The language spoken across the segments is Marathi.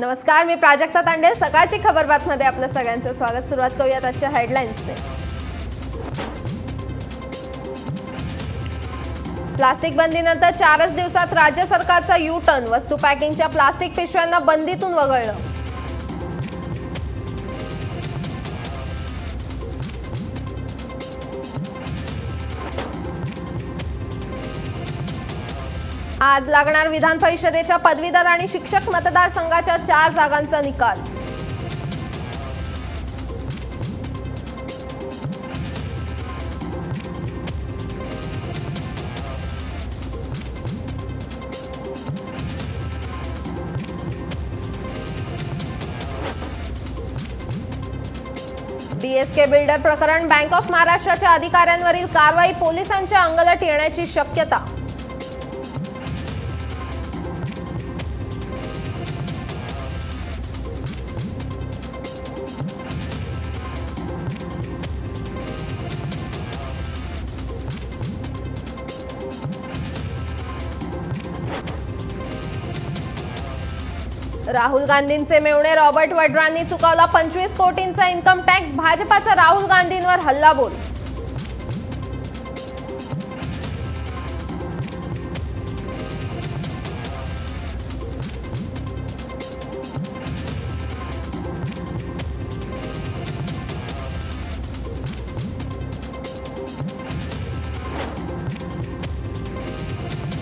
नमस्कार मी प्राजक्ता तांडे. सकाळची खबर बातमध्ये आपलं सगळ्यांचं स्वागत. सुरुवात करूयात आजच्या हेडलाईन्सने प्लास्टिक बंदीनंतर चारच दिवसात राज्य सरकारचा यू टर्न वस्तू पॅकिंगच्या प्लास्टिक पिशव्यांना बंदीतून वगळलं. आज लागणार विधान परिषदेच्या पदवीधर आणि शिक्षक मतदारसंघाच्या चार जागांचा निकाल. बीएसके बिल्डर प्रकरण बँक ऑफ महाराष्ट्राच्या अधिकाऱ्यांवरील कारवाई पोलिसांच्या अंगलट येण्याची शक्यता. राहुल गांधींचे मेवणे रॉबर्ट वड्रांनी चुकवला पंचवीस कोटींचा इन्कम टॅक्स भाजपाचा राहुल गांधींवर हल्ला बोल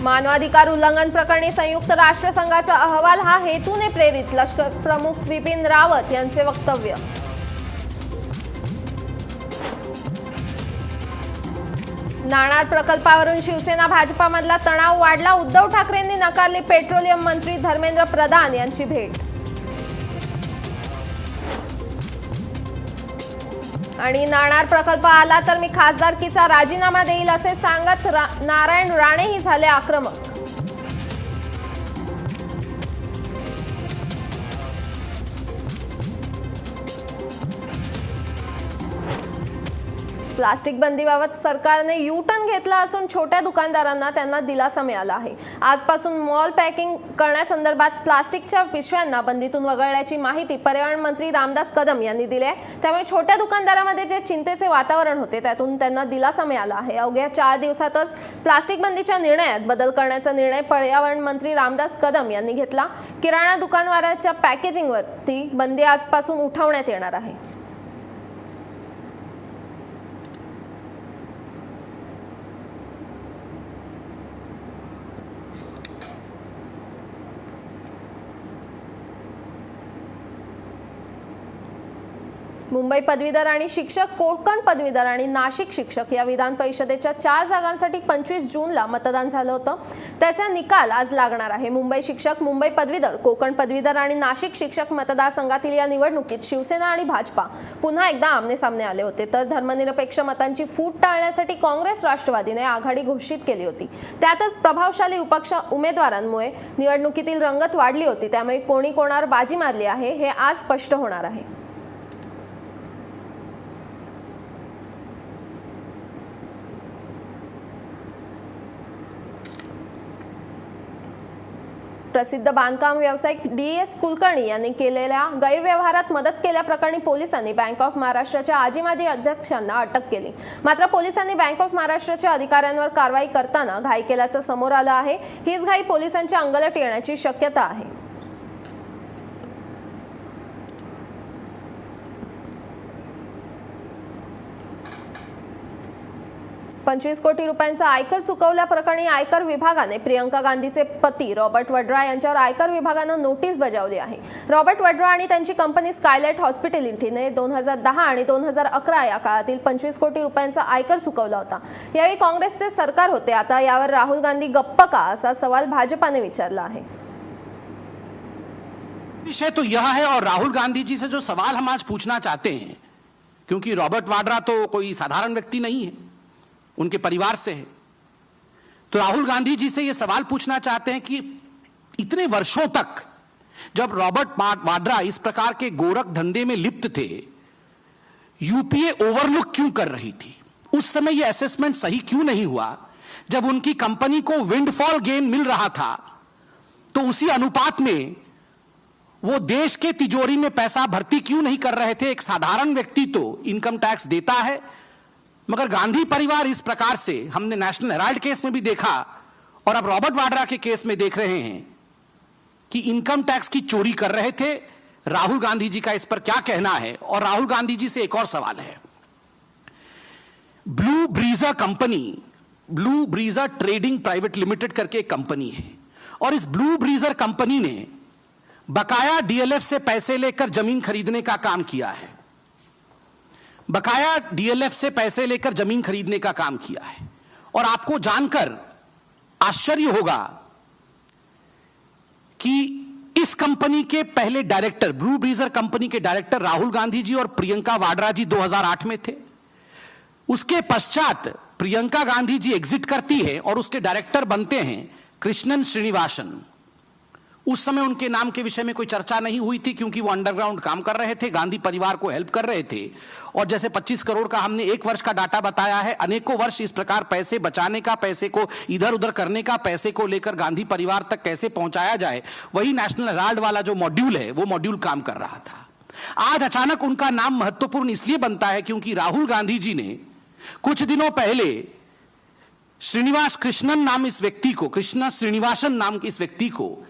मानवाधिकार उल्लंघन प्रकरणी संयुक्त राष्ट्रसंघाचा अहवाल हा हेतूने प्रेरित लष्कर प्रमुख विपिन रावत यांचे वक्तव्य. नाणार प्रकल्पावरून शिवसेना भाजपामधला तणाव वाढला उद्धव ठाकरेंनी नकारली पेट्रोलियम मंत्री धर्मेंद्र प्रधान यांची भेट. आणि नाणार प्रकल्प आला तर मी खासदारकीचा राजीनामा देईल असे सांगत रा- नारायण राणेही झाले आक्रमक. प्लास्टिक बंदीबाबत सरकारने यू टर्न घेतला असून छोट्या दुकानदारांना त्यांना दिलासा मिळाला आहे. आजपासून मॉल पॅकिंग करण्यासंदर्भात प्लास्टिकच्या पिशव्यांना बंदीतून वगळल्याची माहिती पर्यावरण मंत्री रामदास कदम यांनी दिली आहे त्यामुळे छोट्या दुकानदारामध्ये जे चिंतेचे वातावरण होते त्यातून त्यांना दिलासा मिळाला आहे. अवघ्या चार दिवसातच प्लास्टिक बंदीच्या निर्णयात बदल करण्याचा निर्णय पर्यावरण मंत्री रामदास कदम यांनी घेतला. किराणा दुकानवाराच्या पॅकेजिंगवरती बंदी आजपासून उठवण्यात येणार आहे. मुंबई पदवीधर आणि शिक्षक कोकण पदवीधर आणि नाशिक शिक्षक या विधान परिषदेच्या चार जागांसाठी पंचवीस जूनला मतदान झालं होतं. त्याचा निकाल आज लागणार आहे. मुंबई शिक्षक मुंबई पदवीधर कोकण पदवीधर आणि नाशिक शिक्षक मतदारसंघातील या निवडणुकीत शिवसेना आणि भाजपा पुन्हा एकदा आमने सामने आले होते. तर धर्मनिरपेक्ष मतांची फूट टाळण्यासाठी काँग्रेस राष्ट्रवादीने आघाडी घोषित केली होती. त्यातच प्रभावशाली उपक्ष उमेदवारांमुळे निवडणुकीतील रंगत वाढली होती. त्यामुळे कोणी कोणावर बाजी मारली आहे हे आज स्पष्ट होणार आहे. प्रसिद्ध बांधकाम व्यावसायिक डी एस कुलकर्णी यांनी केलेल्या गैरव्यवहारात मदत केल्याप्रकरणी पोलिसांनी बँक ऑफ महाराष्ट्राच्या आजी माजी अध्यक्षांना अटक केली. मात्र पोलिसांनी बँक ऑफ महाराष्ट्राच्या अधिकाऱ्यांवर कारवाई करताना घाई केल्याचं समोर आलं आहे. हीच घाई पोलिसांच्या अंगलट येण्याची शक्यता आहे. पंचवीस कोटी रुपयांचा आयकर चुकवल्याप्रकरणी आयकर विभागाने प्रियंका गांधीचे पती रॉबर्ट वड्रा यांच्यावर आयकर विभागानं नोटीस बजावली आहे. रॉबर्ट वड्रा आणि त्यांची कंपनी स्कायलाइट हॉस्पिटॅलिटीने दोन हजार दहा आणि दोन हजार अकरा या काळातील पंचवीस कोटी रुपयांचा आयकर चुकवला होता. यावेळी काँग्रेसचे सरकार होते. आता यावर राहुल गांधी गप्प का असा सवाल भाजपाने विचारला आहे. विषय तो यह है और राहुल गांधी जी से जो सवाल हम आज पूछना चाहते हैं क्योंकि रॉबर्ट वाड्रा तो कोई साधारण व्यक्ति नहीं है। उनके परिवार से है। तो राहुल गांधी जी से यह सवाल पूछना चाहते हैं कि इतने वर्षों तक जब रॉबर्ट वाड्रा इस प्रकार के गोरख धंधे में लिप्त थे, यूपीए ओवरलुक क्यों कर रही थी? उस समय यह असेसमेंट सही क्यों नहीं हुआ? जब उनकी कंपनी को विंडफॉल गेन मिल रहा था तो उसी अनुपात में वो देश के तिजोरी में पैसा भर्ती क्यों नहीं कर रहे थे? एक साधारण व्यक्ति तो इनकम टैक्स देता है मगर गांधी परिवार इस प्रकार से हमने नेशनल हेराल्ड केस में भी देखा और अब रॉबर्ट वाड्रा के केस में देख रहे हैं कि इनकम टैक्स की चोरी कर रहे थे। राहुल गांधी जी का इस पर क्या कहना है? और राहुल गांधी जी से एक और सवाल है। Blue Breeze company, blue Breeze trading private limited करके एक कंपनी है। और इस ब्लू ब्रीजर कंपनी ने बकाया डीएलएफ से पैसे लेकर ज़मीन खरीदने का काम किया है। बकाया डीएलएफ से पैसे लेकर ज़मीन खरीदने का काम किया है। और आपको जानकर आश्चर्य होगा कि इस कंपनी के पहले डायरेक्टर ब्लू ब्रीजर कंपनी के डायरेक्टर राहुल गांधी जी और प्रियंका वाड्रा जी 2008 में थे। उसके पश्चात प्रियंका गांधी जी एग्जिट करती है और उसके डायरेक्टर बनते हैं कृष्णन श्रीनिवासन। उस समय उनके नाम के विषय में कोई चर्चा नहीं हुई थी क्योंकि वो अंडरग्राउंड काम कर रहे थे, गांधी परिवार को हेल्प कर रहे थे। और जैसे 25 करोड़ का हमने एक वर्ष का डाटा बताया है, अनेकों वर्ष इस प्रकार पैसे बचाने का, पैसे को इधर उधर करने का, पैसे को लेकर गांधी परिवार तक कैसे पहुँचाया जाए, वही नेशनल हेराल्ड वाला जो मॉड्यूल है, वो मॉड्यूल काम कर रहा था। आज अचानक उनका नाम महत्वपूर्ण इसलिए बनता है क्योंकि राहुल गांधी जी ने कुछ दिनों पहले श्रीनिवास कृष्णन नाम इस व्यक्ति को, कृष्णा श्रीनिवासन नाम के इस व्यक्ति को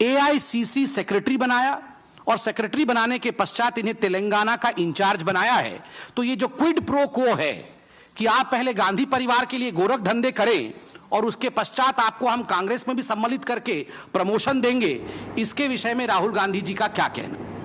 एआईसीसी सेक्रेटरी बनाया और सेक्रेटरी बनाने के पश्चात इन्हें तेलंगाना का इंचार्ज बनाया है। तो ये जो क्विड प्रो को है कि आप पहले गांधी परिवार के लिए गोरख धंधे करें और उसके पश्चात आपको हम कांग्रेस में भी सम्मिलित करके प्रमोशन देंगे, इसके विषय में राहुल गांधी जी का क्या कहना?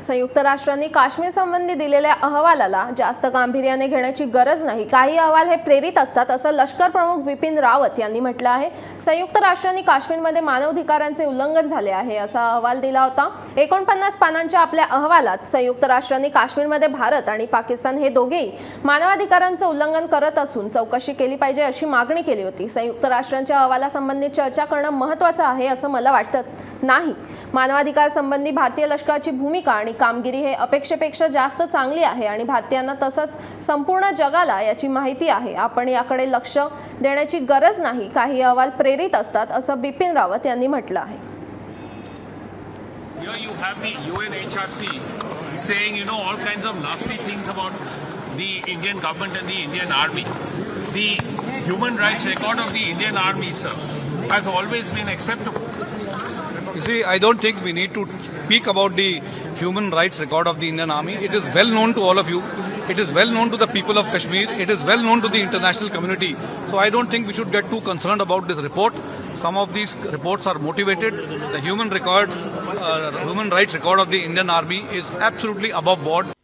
संयुक्त राष्ट्रांनी काश्मीर संबंधी दिलेल्या अहवालाला जास्त गांभीर्याने घेण्याची गरज नाही. काही अहवाल हे प्रेरित असतात असं लष्कर प्रमुख बिपिन रावत यांनी म्हटलं आहे. संयुक्त राष्ट्रांनी काश्मीरमध्ये मानवाधिकारांचे उल्लंघन झाले आहे असा अहवाल दिला होता. एकोणपन्नास पानांच्या आपल्या अहवालात संयुक्त राष्ट्रांनी काश्मीरमध्ये भारत आणि पाकिस्तान हे दोघेही मानवाधिकारांचं उल्लंघन करत असून चौकशी केली पाहिजे अशी मागणी केली होती. संयुक्त राष्ट्रांच्या अहवालासंबंधी चर्चा करणं महत्त्वाचं आहे असं मला वाटत नाही. मानवाधिकार संबंधी भारतीय लष्कराची भूमिका आणि कामगिरी हे अपेक्षेपेक्षा जास्त चांगली आहे आणि भारतीयांना तसंच संपूर्ण जगाला याची माहिती आहे आपण याकडे लक्ष देण्याची गरज नाही काही अहवाल प्रेरित असतात असं बिपिन रावत यांनी म्हटलं आहे Here you have the UNHRC saying, you know, all kinds of nasty things about the Indian government and the Indian army. The human rights record of the Indian army, sir, has always been acceptable. You see, I don't think we need to speak about the human rights record of the Indian Army. It is well known to all of you. It is well known to the people of Kashmir. It is well known to the international community. So I don't think we should get too concerned about this report. Some of these reports are motivated. The human records, uh, human rights record of the Indian Army is absolutely above board.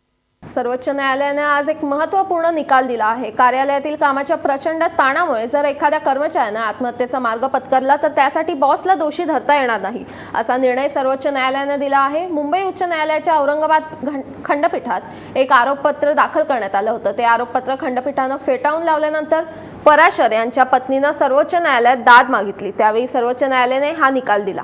सर्वोच्च न्यायालयाने आज एक महत्त्वपूर्ण निकाल दिला आहे. कार्यालयातील कामाच्या प्रचंड ताणामुळे जर एखाद्या कर्मचाऱ्यानं आत्महत्येचा मार्ग पत्करला तर त्यासाठी बॉसला दोषी धरता येणार नाही असा निर्णय सर्वोच्च न्यायालयाने दिला आहे. मुंबई उच्च न्यायालयाच्या औरंगाबाद खंडपीठात एक आरोपपत्र दाखल करण्यात आलं होतं. ते आरोपपत्र खंडपीठानं फेटाळून लावल्यानंतर पराशर यांच्या पत्नीनं सर्वोच्च न्यायालयात दाद मागितली. त्यावेळी सर्वोच्च न्यायालयाने हा निकाल दिला.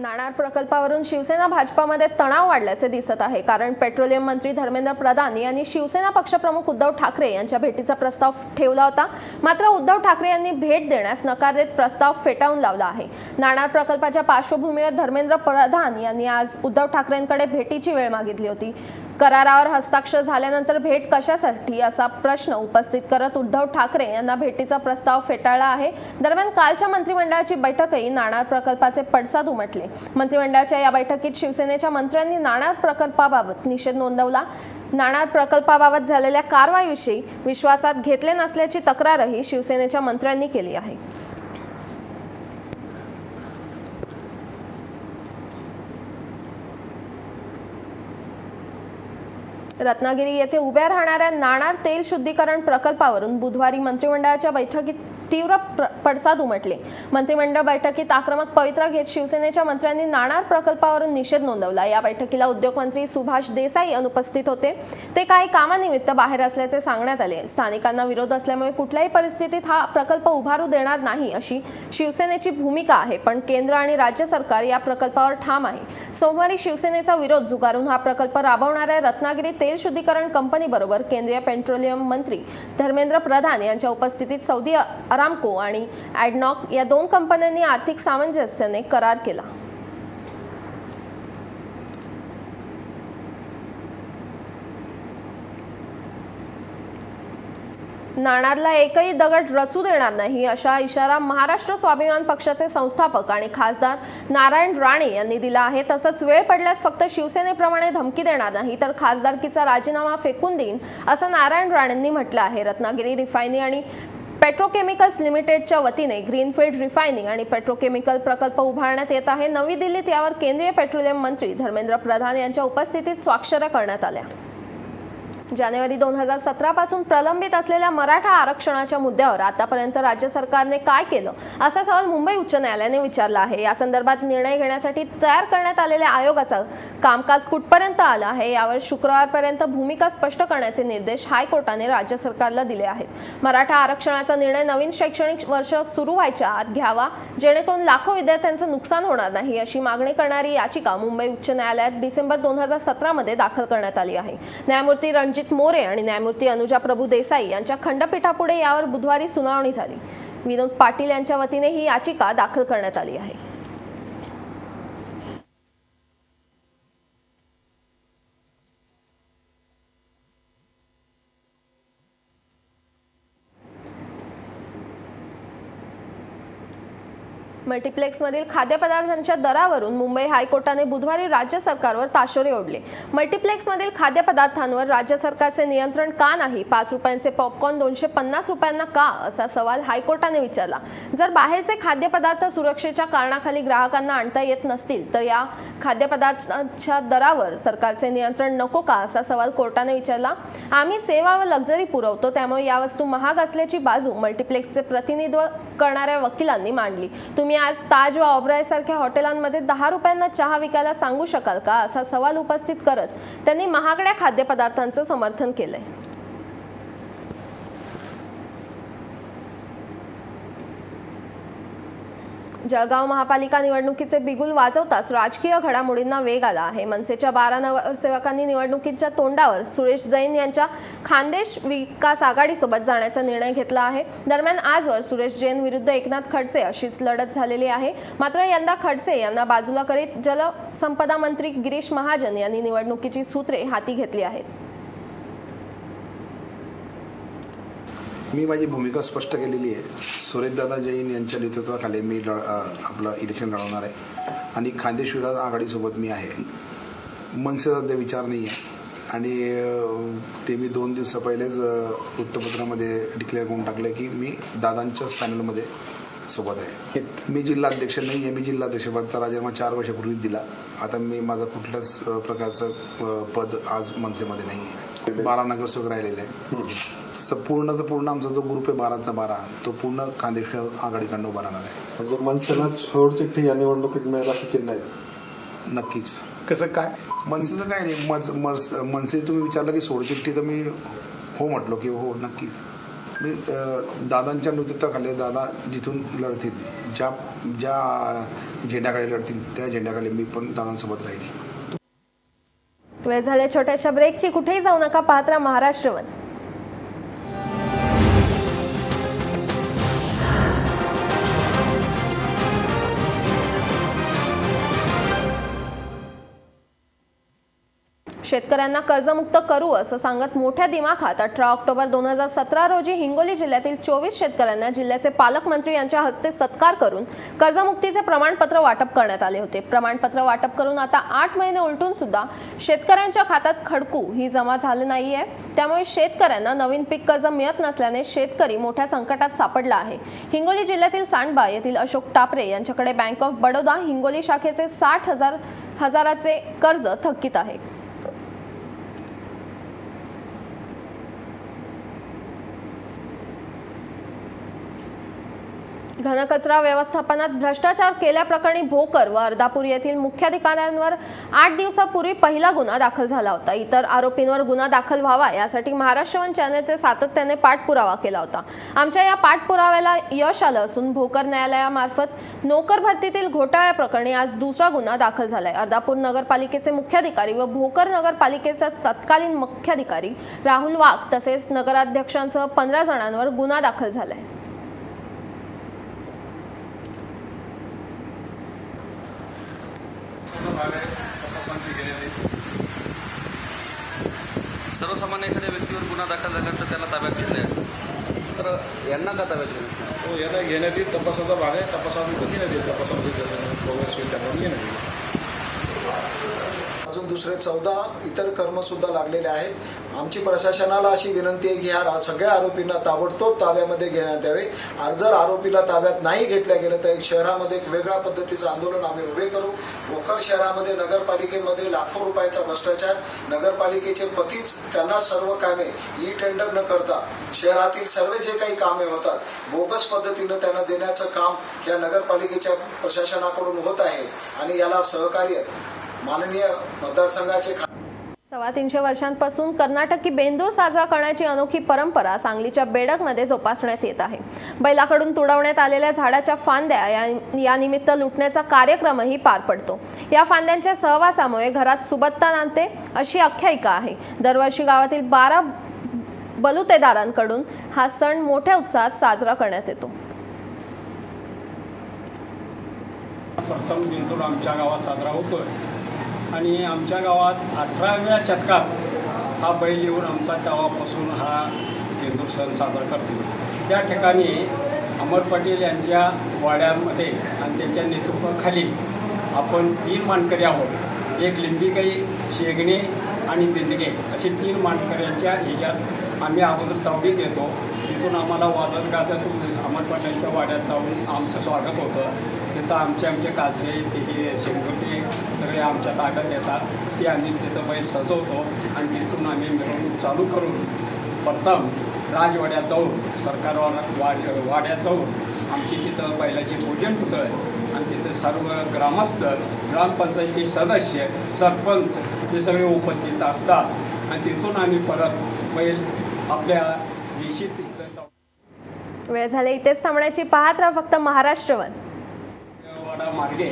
नाणार प्रकल्पावरून शिवसेना भाजपामध्ये तणाव वाढल्याचे दिसत आहे. कारण पेट्रोलियम मंत्री धर्मेंद्र प्रधान यांनी शिवसेना पक्षप्रमुख उद्धव ठाकरे यांच्या भेटीचा प्रस्ताव ठेवला होता. मात्र उद्धव ठाकरे यांनी भेट देण्यास नकार देत प्रस्ताव फेटाळून लावला आहे. नाणार प्रकल्पाच्या पार्श्वभूमीवर धर्मेंद्र प्रधान यांनी आज उद्धव ठाकरेंकडे भेटीची वेळ मागितली होती. करारावर हस्ताक्षर झाल्यानंतर भेट कशासाठी असा प्रश्न उपस्थित करत उद्धव ठाकरे यांना भेटीचा प्रस्ताव फेटाळला आहे. दरम्यान कालच्या मंत्रिमंडळाची बैठकही नाणार प्रकल्पाचे पडसाद उमटले. मंत्रिमंडळाच्या या बैठकीत शिवसेनेच्या मंत्र्यांनी नाणार प्रकल्पाबाबत निषेध नोंदवला. नाणार प्रकल्पाबाबत झालेल्या कारवाईविषयी विश्वासात घेतले नसल्याची तक्रारही शिवसेनेच्या मंत्र्यांनी केली आहे. रत्नागिरी येथे उभ्या राहणाऱ्या नाणार तेल शुद्धीकरण प्रकल्पावरून बुधवारी मंत्रिमंडळाच्या बैठकीत तीव्र प्र- पडसाद उमटले. मंत्रिमंडळ बैठकीत आक्रमक पवित्रा घेत शिवसेनेच्या मंत्र्यांनी नाणार प्रकल्पावरून निषेध नोंदवला. या बैठकीला उद्योगमंत्री सुभाष देसाई अनुपस्थित होते. ते काही कामानिमित्त बाहेर असल्याचे सांगण्यात आले. स्थानिकांना विरोध असल्यामुळे कुठल्याही परिस्थितीत हा प्रकल्प उभारू देणार नाही अशी शिवसेनेची भूमिका आहे पण केंद्र आणि राज्य सरकार या प्रकल्पावर ठाम आहे. सोमवारी शिवसेनेचा विरोध झुगारून हा प्रकल्प राबवणाऱ्या रत्नागिरी तेल शुद्धीकरण कंपनीबरोबर केंद्रीय पेट्रोलियम मंत्री धर्मेंद्र प्रधान यांच्या उपस्थितीत सौदी अरामको आणि ॲडनॉक या दोन कंपन्यांनी आर्थिक सामंजस्याने करार केला. नाणारला एकही दगड रचू देणार नाही अशा इशारा महाराष्ट्र स्वाभिमान पक्षाचे संस्थापक आणि खासदार नारायण राणे यांनी दिला आहे. तसंच वेळ पडल्यास फक्त शिवसेनेप्रमाणे धमकी देणार नाही तर खासदारकीचा राजीनामा फेकून देईन असं नारायण राणेंनी म्हटलं आहे. रत्नागिरी रिफायनी आणि पेट्रोकेमिकल्स लिमिटेडच्या वतीने ग्रीनफील्ड रिफायनिंग आणि पेट्रोकेमिकल प्रकल्प उभारण्यात येत आहे. नवी दिल्लीत यावर केंद्रीय पेट्रोलियम मंत्री धर्मेंद्र प्रधान यांच्या उपस्थितीत स्वाक्षऱ्या करण्यात आल्या. जानेवारी दोन हजार सतरा पासून प्रलंबित असलेल्या मराठा आरक्षणाच्या मुद्द्यावर आतापर्यंत राज्य सरकारने काय केलं असा सवाल मुंबई उच्च न्यायालयाने विचारला आहे. या संदर्भात निर्णय घेण्यासाठी तयार करण्यात आलेल्या आयोगाचं कामकाज कुठपर्यंत आलं आहे यावर शुक्रवारपर्यंत भूमिका स्पष्ट करण्याचे निर्देश हायकोर्टाने राज्य सरकारला दिले आहेत. मराठा आरक्षणाचा निर्णय नवीन शैक्षणिक वर्ष सुरू व्हायच्या आत घ्यावा जेणेकरून लाखो विद्यार्थ्यांचं नुकसान होणार नाही अशी मागणी करणारी याचिका मुंबई उच्च न्यायालयात डिसेंबर दोन हजार सतरामध्ये दाखल करण्यात आली आहे. न्यायमूर्ती रणजित मोरे आणि न्यायमूर्ती अनुजा प्रभू देसाई यांच्या खंडपीठापुढे यावर बुधवारी सुनावणी झाली. विनोद पाटील यांच्या वतीने ही याचिका दाखल करण्यात आली आहे. मल्टिप्लेक्समधील खाद्यपदार्थांच्या दरावरून मुंबई हायकोर्टाने बुधवारी राज्य सरकारवर ताशोरे ओढले. मल्टिप्लेक्समधील खाद्यपदार्थांवर राज्य सरकारचे नियंत्रण का नाही? पाच रुपयांचे पॉपकॉर्न दोनशे पन्नास रुपयांना का? असा सवाल हायकोर्टाने विचारला. जर बाहेरचे खाद्यपदार्थ सुरक्षेच्या कारणाखाली ग्राहकांना आणता येत नसतील तर या खाद्यपदार्थांच्या दरावर सरकारचे नियंत्रण नको का? असा सवाल कोर्टाने विचारला. आम्ही सेवा व लक्झरी पुरवतो त्यामुळे या वस्तू महाग असल्याची बाजू मल्टिप्लेक्सचे प्रतिनिधित्व करणाऱ्या वकिलांनी मांडली. तुम्ही आज ताज व ऑब्राय सारख्या हॉटेलांमध्ये दहा रुपयांना चहा विकायला सांगू शकाल का? असा सवाल उपस्थित करत त्यांनी महागड्या खाद्यपदार्थांचं समर्थन केलंय. जळगाव महापालिका निवडणुकीचे बिगुल वाजवताच राजकीय घडामोडींना वेग आला आहे. मनसेच्या बारा नगरसेवकांनी निवडणुकीच्या तोंडावर सुरेश जैन यांच्या खानदेश विकास आघाडीसोबत जाण्याचा निर्णय घेतला आहे. दरम्यान आजवर सुरेश जैन विरुद्ध एकनाथ खडसे अशीच लढत झालेली आहे. मात्र यंदा खडसे यांना बाजूला करीत जलसंपदा मंत्री गिरीश महाजन यांनी निवडणुकीची सूत्रे हाती घेतली आहेत. मी माझी भूमिका स्पष्ट केलेली आहे. सुरेशदादा जैन यांच्या नेतृत्वाखाली मी आपलं इलेक्शन लढवणार आहे. आणि खानदेश विकास आघाडीसोबत मी आहे. मनसेचा ते विचार नाही आहे. आणि ते मी दोन दिवसा पहिलेच वृत्तपत्रामध्ये डिक्लेअर करून टाकलं की मी दादांच्याच पॅनलमध्ये सोबत आहे. मी जिल्हाध्यक्ष नाही आहे. मी जिल्हाध्यक्षपदाचा राजीनामा चार वर्षापूर्वीच दिला. आता मी माझा कुठल्याच प्रकारचं पद आज मनसेमध्ये नाही आहे. बारा नगरसेवक राहिलेले आहे. स- पूर्ण तर पूर्ण आमचा जो ग्रुप आहे बाराचा बारा तो पूर्ण खानदेश आघाडीकडनं उभा राहणार आहे. म्हणजे मनसेला सोडचिठ्ठी या निवडणुकीत मिळेल असं चिन्ह आहे नक्कीच. कसं काय? मनसेचं काय नाही मनस- मनस- मनसे तुम्ही विचारलं की सोडचिठ्ठी तर मी हो म्हटलो की हो नक्कीच. मी अं, दादांच्या नेतृत्वाखाली दादा जिथून लढतील ज्या ज्या झेंड्याखाली लढतील त्या झेंड्याखाली मी पण दादांसोबत राहील. वेळ झाल्या छोट्याशा ब्रेकची कुठेही जाऊ नका पाहत राहा महाराष्ट्र शेतकऱ्यांना कर्जमुक्त करू असं सांगत मोठ्या दिमाखात अठरा ऑक्टोबर दोन हजार सतरा रोजी हिंगोली जिल्ह्यातील चोवीस शेतकऱ्यांना जिल्ह्याचे पालकमंत्री यांच्या हस्ते सत्कार करून कर्जमुक्तीचे प्रमाणपत्र वाटप करण्यात आले होते. प्रमाणपत्र वाटप करून आता आठ महिने उलटून सुद्धा शेतकऱ्यांच्या खात्यात खडकू ही जमा झाली नाहीये. त्यामुळे शेतकऱ्यांना नवीन पीक कर्ज मिळत नसल्याने शेतकरी मोठ्या संकटात सापडला आहे. हिंगोली जिल्ह्यातील सांडबा येथील अशोक टापरे यांच्याकडे बँक ऑफ बडोदा हिंगोली शाखेचे साठ हजार हजाराचे कर्ज थकीत आहे. घनकचरा व्यवस्थापनात भ्रष्टाचार केल्याप्रकरणी भोकर व अर्धापूर येथील मुख्याधिकाऱ्यांवर आठ दिवसापूर्वी पहिला गुन्हा दाखल झाला होता. इतर आरोपींवर गुन्हा दाखल व्हावा यासाठी महाराष्ट्र वन चॅनलचे सातत्याने पाठपुरावा केला होता. आमच्या या पाठपुराव्याला यश आलं असून भोकर न्यायालयामार्फत नोकर भरतीतील घोटाळ्याप्रकरणी आज दुसरा गुन्हा दाखल झालाय. अर्धापूर नगरपालिकेचे मुख्याधिकारी व भोकर नगरपालिकेचा तत्कालीन मुख्याधिकारी राहुल वाघ तसेच नगराध्यक्षांसह पंधरा जणांवर गुन्हा दाखल झालाय. गुन्हा दाखल झाल्यानंतर त्याला ताब्यात घेतले तर यांना का ताब्यात घेतलं हो याला घेण्यात येईल तपासाचा भाग आहे. तपासामध्ये घेण्यात येईल तपासामध्ये जसं प्रोग्रेस होईल त्याप्रमाणे घेण्यात येईल. अजून दुसरे चौदा इतर कर्म सुद्धा लागलेले आहेत. आमची प्रशासनाला अशी विनंती आहे की ह्या सगळ्या आरोपींना ताबडतोब ताब्यामध्ये घेण्यात यावे आणि जर आरोपीला ताब्यात नाही घेतलं गेलं तर एक शहरामध्ये एक वेगळ्या पद्धतीचं आंदोलन आम्ही उभे करू. भोकर शहरामध्ये नगरपालिकेमध्ये लाखो रुपयाचा भ्रष्टाचार. नगरपालिकेचे पतीच त्यांना सर्व कामे ई टेंडर न करता शहरातील सर्व जे काही कामे होतात बोगस पद्धतीनं त्यांना देण्याचं काम या नगरपालिकेच्या प्रशासनाकडून होत आहे. आणि याला सहकार्य माननीय मतदारसंघाचे सव्वा तीनशे वर्षांपासून कर्नाटकी बेंदूर साजरा करण्याची अनोखी परंपरा सांगलीच्या बेडकमध्ये जोपासण्यात येत आहे. बैलाकडून तुडवण्यात आलेल्या झाडाच्या फांद्या या या निमित्त लुटण्याचा कार्यक्रमही पार पडतो. या फांद्यांच्या सहवासामुळे घरात सुबत्ता नांदते अशी आख्यायिका आहे. दरवर्षी गावातील बारा बलुतेदारांकडून हा सण मोठ्या उत्साहात साजरा करण्यात येतो. प्रथम बिंदूर आमच्या गावात साजरा होतो आणि आमच्या गावात अठराव्या शतकात हा बैल येऊन आमचा तेव्हापासून हा हिंदू सण साजरा करतो. त्या ठिकाणी अमर पाटील यांच्या वाड्यांमध्ये आणि त्यांच्या नेतृत्वाखाली आपण तीन मानकरी आहोत. एक लिंबिकाई शेगणे आणि बिंदगे. असे तीन मानकऱ्यांच्या ह्याच्यात आम्ही अगोदर चावडीत येतो तिथून आम्हाला वाजत गाजातून अमर पटेलच्या वाड्यात जाऊन आमचं स्वागत होतं. तिथं आमचे आमचे काचरे तिथे शेंगुटे सगळे आमच्या ताब्यात येतात. ते आम्हीच तिथं बैल सजवतो आणि तिथून आम्ही मिरवणूक चालू करून प्रथम राजवाड्यात जाऊन सरकार वाड वाड्यात जाऊन आमची तिथं बैलाचे पूजन होतं. आणि तिथं सर्व ग्रामस्थ ग्रामपंचायती सदस्य सरपंच हे सगळे उपस्थित असतात. आणि तिथून आम्ही परत बैल आपल्या देशी तिथं जाऊन वेळ झाले इथेच थांबण्याची. पाहत राहा फक्त महाराष्ट्रवर. वाडा मार्गे